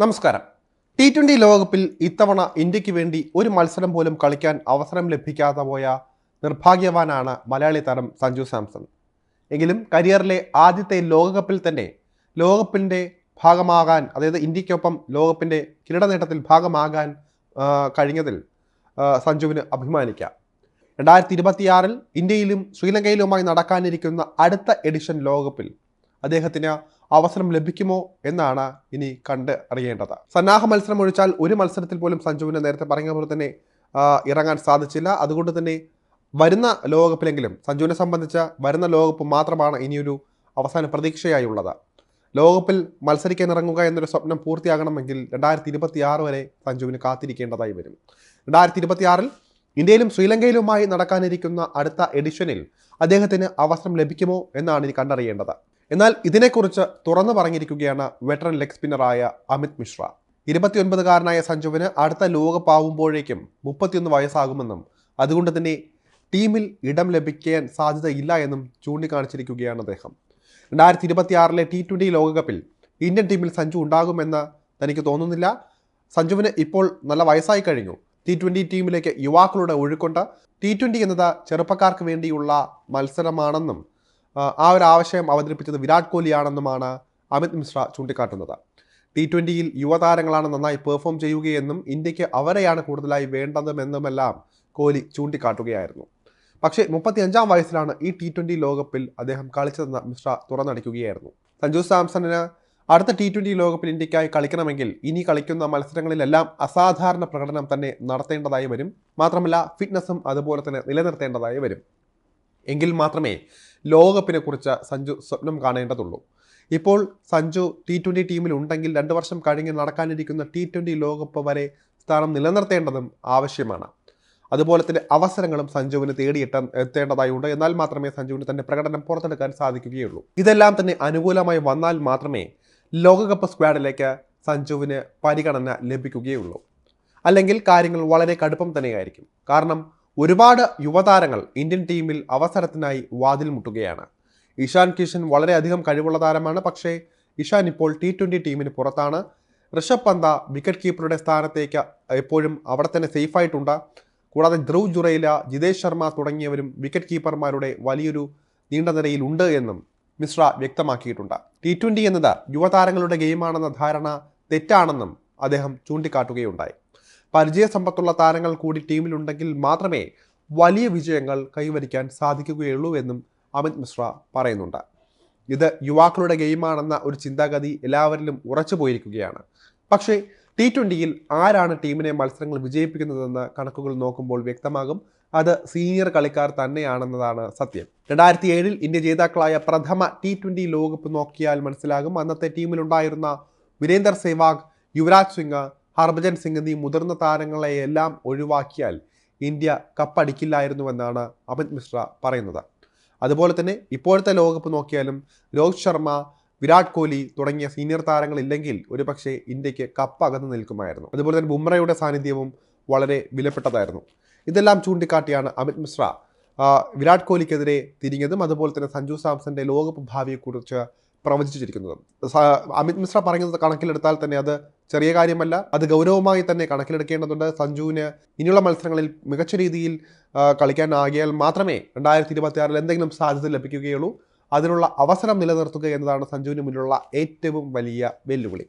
നമസ്കാരം. T twenty ലോകകപ്പിൽ ഇത്തവണ ഇന്ത്യയ്ക്ക് വേണ്ടി ഒരു മത്സരം പോലും കളിക്കാൻ അവസരം ലഭിക്കാതെ പോയ നിർഭാഗ്യവാനാണ് മലയാളി താരം സഞ്ജു സാംസൺ. എങ്കിലും കരിയറിലെ ആദ്യത്തെ ലോകകപ്പിൽ തന്നെ ലോകകപ്പിന്റെ ഭാഗമാകാൻ അതായത് ഇന്ത്യക്കൊപ്പം ലോകകപ്പിന്റെ കിരീട നേട്ടത്തിൽ ഭാഗമാകാൻ കഴിഞ്ഞതിൽ സഞ്ജുവിന് അഭിമാനിക്കാം. രണ്ടായിരത്തി ഇരുപത്തിയാറിൽ ഇന്ത്യയിലും ശ്രീലങ്കയിലുമായി നടക്കാനിരിക്കുന്ന അടുത്ത എഡിഷൻ ലോകകപ്പിൽ അദ്ദേഹത്തിന് അവസരം ലഭിക്കുമോ എന്നാണ് ഇനി കണ്ട് അറിയേണ്ടത്. സന്നാഹ മത്സരം ഒഴിച്ചാൽ ഒരു മത്സരത്തിൽ പോലും സഞ്ജുവിന് നേരത്തെ പറഞ്ഞ പോലെ തന്നെ ഇറങ്ങാൻ സാധിച്ചില്ല. അതുകൊണ്ട് തന്നെ വരുന്ന ലോകകപ്പിലെങ്കിലും സഞ്ജുവിനെ സംബന്ധിച്ച് വരുന്ന ലോകകപ്പ് മാത്രമാണ് ഇനിയൊരു അവസാന പ്രതീക്ഷയായി ഉള്ളത് ലോകകപ്പിൽ മത്സരിക്കാൻ ഇറങ്ങുക എന്നൊരു സ്വപ്നം പൂർത്തിയാകണമെങ്കിൽ രണ്ടായിരത്തി ഇരുപത്തി ആറ് വരെ സഞ്ജുവിന് കാത്തിരിക്കേണ്ടതായി വരും. രണ്ടായിരത്തി ഇരുപത്തി ആറിൽ ഇന്ത്യയിലും ശ്രീലങ്കയിലുമായി നടക്കാനിരിക്കുന്ന അടുത്ത എഡിഷനിൽ അദ്ദേഹത്തിന് അവസരം ലഭിക്കുമോ എന്നാണ് ഇനി കണ്ടറിയേണ്ടത്. എന്നാൽ ഇതിനെക്കുറിച്ച് തുറന്നു പറഞ്ഞിരിക്കുകയാണ് വെറ്ററൻ ലെഗ് സ്പിന്നറായ അമിത് മിശ്ര. ഇരുപത്തിയൊൻപതുകാരനായ സഞ്ജുവിന് അടുത്ത ലോകപ്പാവുമ്പോഴേക്കും മുപ്പത്തിയൊന്ന് വയസ്സാകുമെന്നും അതുകൊണ്ട് തന്നെ ടീമിൽ ഇടം ലഭിക്കാൻ സാധ്യതയില്ല എന്നും ചൂണ്ടിക്കാണിച്ചിരിക്കുകയാണ് അദ്ദേഹം. രണ്ടായിരത്തി ഇരുപത്തിയാറിലെ ടി ട്വന്റി ലോകകപ്പിൽ ഇന്ത്യൻ ടീമിൽ സഞ്ജു ഉണ്ടാകുമെന്ന് തനിക്ക് തോന്നുന്നില്ല. സഞ്ജുവിന് ഇപ്പോൾ നല്ല വയസ്സായി കഴിഞ്ഞു. ടി ട്വന്റി ടീമിലേക്ക് യുവാക്കളുടെ ഒഴുക്കുണ്ട്. ടി ട്വന്റി എന്നത് ചെറുപ്പക്കാർക്ക് വേണ്ടിയുള്ള മത്സരമാണെന്നും ആ, ഒരു ആവശ്യം അവതരിപ്പിച്ചത് വിരാട് കോഹ്ലിയാണെന്നുമാണ് അമിത് മിശ്ര ചൂണ്ടിക്കാട്ടുന്നത്. ടി ട്വന്റിയിൽ യുവതാരങ്ങളാണ് നന്നായി പെർഫോം ചെയ്യുകയെന്നും ഇന്ത്യയ്ക്ക് അവരെയാണ് കൂടുതലായി വേണ്ടതുമെന്നുമെല്ലാം കോഹ്ലി ചൂണ്ടിക്കാട്ടുകയായിരുന്നു. പക്ഷേ മുപ്പത്തി അഞ്ചാം വയസ്സിലാണ് ഈ ടി ട്വന്റി ലോകകപ്പിൽ അദ്ദേഹം കളിച്ചതെന്ന് മിശ്ര തുറന്നടിക്കുകയായിരുന്നു. സഞ്ജു സാംസണിന് അടുത്ത ടി ട്വന്റി ലോകകപ്പിൽ ഇന്ത്യക്കായി കളിക്കണമെങ്കിൽ ഇനി കളിക്കുന്ന മത്സരങ്ങളിലെല്ലാം അസാധാരണ പ്രകടനം തന്നെ നടത്തേണ്ടതായി വരും. മാത്രമല്ല ഫിറ്റ്നസ്സും അതുപോലെ തന്നെ നിലനിർത്തേണ്ടതായി വരും. എങ്കിൽ മാത്രമേ ലോകകപ്പിനെ കുറിച്ച് സഞ്ജു സ്വപ്നം കാണേണ്ടതുള്ളൂ. ഇപ്പോൾ സഞ്ജു ടി ട്വന്റി ടീമിൽ ഉണ്ടെങ്കിൽ രണ്ട് വർഷം കഴിഞ്ഞ് നടക്കാനിരിക്കുന്ന ടി ട്വന്റി ലോകകപ്പ് വരെ സ്ഥാനം നിലനിർത്തേണ്ടതും ആവശ്യമാണ്. അതുപോലെ തന്നെ അവസരങ്ങളും സഞ്ജുവിന് തേടിയിട്ട് എത്തേണ്ടതായുണ്ട്. എന്നാൽ മാത്രമേ സഞ്ജുവിന് തന്റെ പ്രകടനം പുറത്തെടുക്കാൻ സാധിക്കുകയുള്ളൂ. ഇതെല്ലാം തന്നെ അനുകൂലമായി വന്നാൽ മാത്രമേ ലോകകപ്പ് സ്ക്വാഡിലേക്ക് സഞ്ജുവിന് പരിഗണന ലഭിക്കുകയുള്ളൂ. അല്ലെങ്കിൽ കാര്യങ്ങൾ വളരെ കടുപ്പം തന്നെയായിരിക്കും. കാരണം ഒരുപാട് യുവതാരങ്ങൾ ഇന്ത്യൻ ടീമിൽ അവസരത്തിനായി വാതിൽ മുട്ടുകയാണ്. ഇഷാൻ കിഷൻ വളരെയധികം കഴിവുള്ള താരമാണ്. പക്ഷേ ഇഷാൻ ഇപ്പോൾ ടി ട്വന്റി ടീമിന് പുറത്താണ്. ഋഷഭ് പന്ത വിക്കറ്റ് കീപ്പറുടെ സ്ഥാനത്തേക്ക് എപ്പോഴും അവിടെ തന്നെ സേഫായിട്ടുണ്ട് കൂടാതെ ധ്രുവ് ജുറൈല ജിതേഷ് ശർമ്മ തുടങ്ങിയവരും വിക്കറ്റ് കീപ്പർമാരുടെ വലിയൊരു നീണ്ട നിരയിലുണ്ട് എന്നും മിശ്ര വ്യക്തമാക്കിയിട്ടുണ്ട്. ടി ട്വന്റി എന്നത് യുവതാരങ്ങളുടെ ഗെയിമാണെന്ന ധാരണ തെറ്റാണെന്നും അദ്ദേഹം ചൂണ്ടിക്കാട്ടുകയുണ്ടായി. പരിചയസമ്പത്തുള്ള താരങ്ങൾ കൂടി ടീമിലുണ്ടെങ്കിൽ മാത്രമേ വലിയ വിജയങ്ങൾ കൈവരിക്കാൻ സാധിക്കുകയുള്ളൂ എന്നും അമിത് മിശ്ര പറയുന്നുണ്ട്. ഇത് യുവാക്കളുടെ ഗെയിമാണെന്ന ഒരു ചിന്താഗതി എല്ലാവരിലും ഉറച്ചു പോയിരിക്കുകയാണ്. പക്ഷേ ടി ട്വന്റിയിൽ ആരാണ് ടീമിനെ മത്സരങ്ങൾ വിജയിപ്പിക്കുന്നതെന്ന് കണക്കുകൾ നോക്കുമ്പോൾ വ്യക്തമാകും അത് സീനിയർ കളിക്കാർ തന്നെയാണെന്നതാണ് സത്യം. രണ്ടായിരത്തി ഏഴിൽ ഇന്ത്യ ജേതാക്കളായ പ്രഥമ ടി ട്വന്റി ലോകകപ്പ് നോക്കിയാൽ മനസ്സിലാകും അന്നത്തെ ടീമിലുണ്ടായിരുന്ന വീരേന്ദർ സെവാഗ് യുവരാജ് സിംഗ് ഹർഭജൻ സിംഗ് എന്നീ മുതിർന്ന താരങ്ങളെയെല്ലാം ഒഴിവാക്കിയാൽ ഇന്ത്യ കപ്പടിക്കില്ലായിരുന്നുവെന്നാണ് അമിത് മിശ്ര പറയുന്നത്. അതുപോലെ തന്നെ ഇപ്പോഴത്തെ ലോകകപ്പ് നോക്കിയാലും രോഹിത് ശർമ്മ വിരാട് കോഹ്ലി തുടങ്ങിയ സീനിയർ താരങ്ങളില്ലെങ്കിൽ ഒരുപക്ഷെ ഇന്ത്യയ്ക്ക് കപ്പ് അകന്നു നിൽക്കുമായിരുന്നു. അതുപോലെ തന്നെ ബുംറയുടെ സാന്നിധ്യവും വളരെ വിലപ്പെട്ടതായിരുന്നു. ഇതെല്ലാം ചൂണ്ടിക്കാട്ടിയാണ് അമിത് മിശ്ര. വിരാട് കോഹ്ലിക്കെതിരെ തിരിഞ്ഞതും അതുപോലെ തന്നെ സഞ്ജു സാംസന്റെ ലോകകപ്പ് ഭാവിയെക്കുറിച്ച് പ്രവചിച്ചിരിക്കുന്നതും. അമിത് മിശ്ര പറയുന്നത് കണക്കിലെടുത്താൽ തന്നെ അത് ചെറിയ കാര്യമല്ല. അത് ഗൗരവമായി തന്നെ കണക്കിലെടുക്കേണ്ടതുണ്ട്. സഞ്ജുവിന് ഇനിയുള്ള മത്സരങ്ങളിൽ മികച്ച രീതിയിൽ കളിക്കാനാകിയാൽ മാത്രമേ രണ്ടായിരത്തി ഇരുപത്തി ആറിൽ എന്തെങ്കിലും സാധ്യത ലഭിക്കുകയുള്ളൂ. അതിനുള്ള അവസരം നിലനിർത്തുക എന്നതാണ് സഞ്ജുവിന് മുന്നിലുള്ള ഏറ്റവും വലിയ വെല്ലുവിളി.